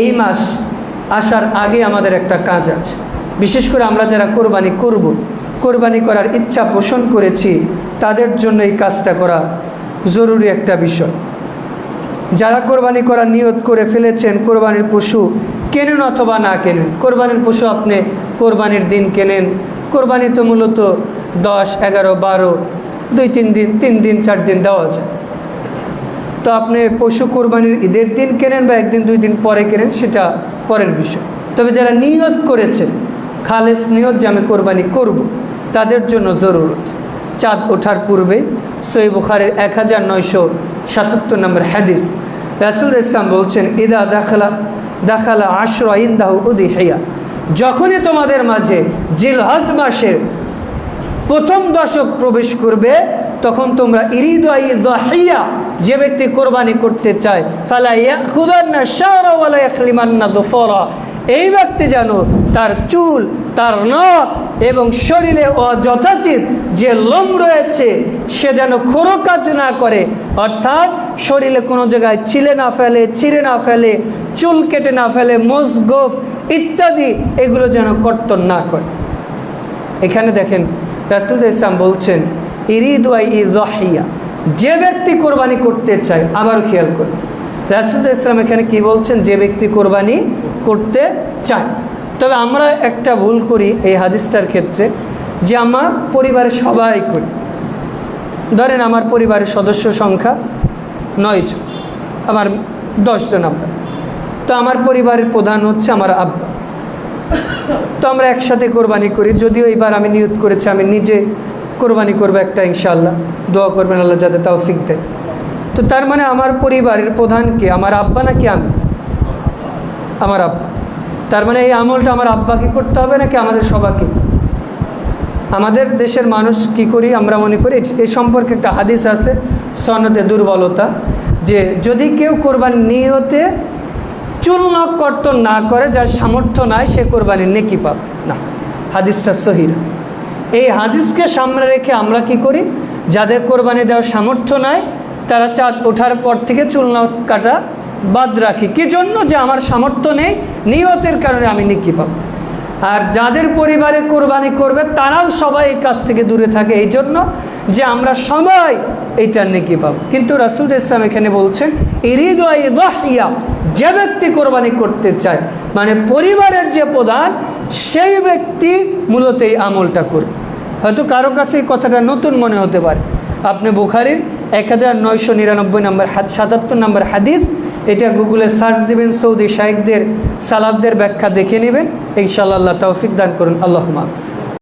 এই মাস আসার আগে আমাদের একটা কাজ আছে। বিশেষ করে আমরা যারা কোরবানি করব, কোরবানি করার ইচ্ছা পোষণ করেছি, তাদের জন্য এই কাজটা করা জরুরি একটা বিষয়। যারা কোরবানি করার নিয়ত করে ফেলেছেন, কোরবানির পশু কেনেন অথবা না কেনেন, কোরবানির পশু আপনি কোরবানির দিন কেনেন, কোরবানি তো মূলত দশ, এগারো, বারো, দুই, তিন দিন তিন দিন, চার দিন দেওয়া যায়। তো আপনি পশু কোরবানির ঈদের দিন কেনেন বা একদিন, দুই দিন পরে কেনেন, সেটা পরের বিষয়। তবে যারা নিয়ত করেছেন, খালেস নিয়ত যে আমি কোরবানি করব, তাদের জন্য জরুরত। চাঁদ ওঠার পূর্বে সই বুখারের এক হাজার নয়শো সাতাত্তর নম্বর হাদিস, রাসুল ইসলাম বলছেন, ইদা দাখালা দাখালা আশ্র ইন্দাহ উদি হেয়া যখনই তোমাদের মাঝে জিলহজ মাসের প্রথম দশক প্রবেশ করবে তখন তোমরা ইরিদাই দাহিয়া যে ব্যক্তি কোরবানি করতে চায় এই ব্যক্তি যেন তার চুল, তার নখ এবং শরীরে অযথাচিত যে লোম রয়েছে, সে যেন খোরো কাজ না করে। অর্থাৎ শরীরে কোনো জায়গায় ছিলে না ফেলে, ছিঁড়ে না ফেলে, চুল কেটে না ফেলে মোসগোফ ইত্যাদি এগুলো যেন কর্তন না করে। এখানে দেখেন রাসুল ইসলাম বলছেন ইরিদুয়াই ইহিয়া যে ব্যক্তি কোরবানি করতে চায়, আবার খেয়াল করুন। রাসুল ইসলাম এখানে কি বলছেন? যে ব্যক্তি কোরবানি করতে চায়। তবে আমরা একটা ভুল করি এই হাদিসটার ক্ষেত্রে, যে আমার পরিবারের সবাই করি। ধরেন আমার পরিবারের সদস্য সংখ্যা নয় জন আমার দশজন আব্বা তো আমার পরিবারের প্রধান হচ্ছে আমার আব্বা। তো আমরা একসাথে কোরবানি করি, যদিও এইবার আমি নিয়ত করেছি, আমি নিজে কোরবানি করব একটা, ইনশাআল্লাহ। দোয়া করবেন আল্লাহ যাতে তাও ফিক তো তার মানে আমার পরিবারের প্রধান কে? আমার আব্বা নাকি আমি? আমার আব্বা। তার মানে এই আমলটা আমার আব্বাকে করতে হবে নাকি আমাদের সবাইকে? আমাদের দেশের মানুষ কি করি আমরা মনে করি? এ সম্পর্কে একটা হাদিস আছে, সনদে দুর্বলতা, যে যদি কেউ কোরবানি নিয়তে নখ কর্তন না করে, যার সামর্থ্য নাই, সে কোরবানি নেকি পাব না। হাদিসটা সহিরা এই হাদিসকে সামনে রেখে আমরা কি করি? যাদের কোরবানি দেওয়ার সামর্থ্য নাই, তারা চাঁদ ওঠার পর থেকে চুল নখ কাটা বাদ রাখি। কি জন্য যে আমার সামর্থ্য নেই? নিয়তের কারণে আমি নিকি পাব আর যাদের পরিবারে কোরবানি করবে, তারাও সবাই এই কাজ থেকে দূরে থাকে। এই জন্য যে আমরা সবাই এইটার নেকি পাব কিন্তু রাসুল ইসলাম এখানে বলছেন ইরিদিয়া যে ব্যক্তি কোরবানি করতে চায় মানে পরিবারের যে প্রধান, সেই ব্যক্তি মূলত এই আমলটা করবে। হয়তো কারও কাছে এই কথাটা নতুন মনে হতে পারে। আপনি বুখারির এক হাজার নয়শো নিরানব্বই নম্বর সাতাত্তর নম্বর হাদিস, এটা গুগলে সার্চ দিবেন, সৌদি শাহেকদের সালাবদের ব্যাখ্যা দেখে নেবেন। ইনশাআল্লাহ তৌফিক দান করুন। আল্লাহ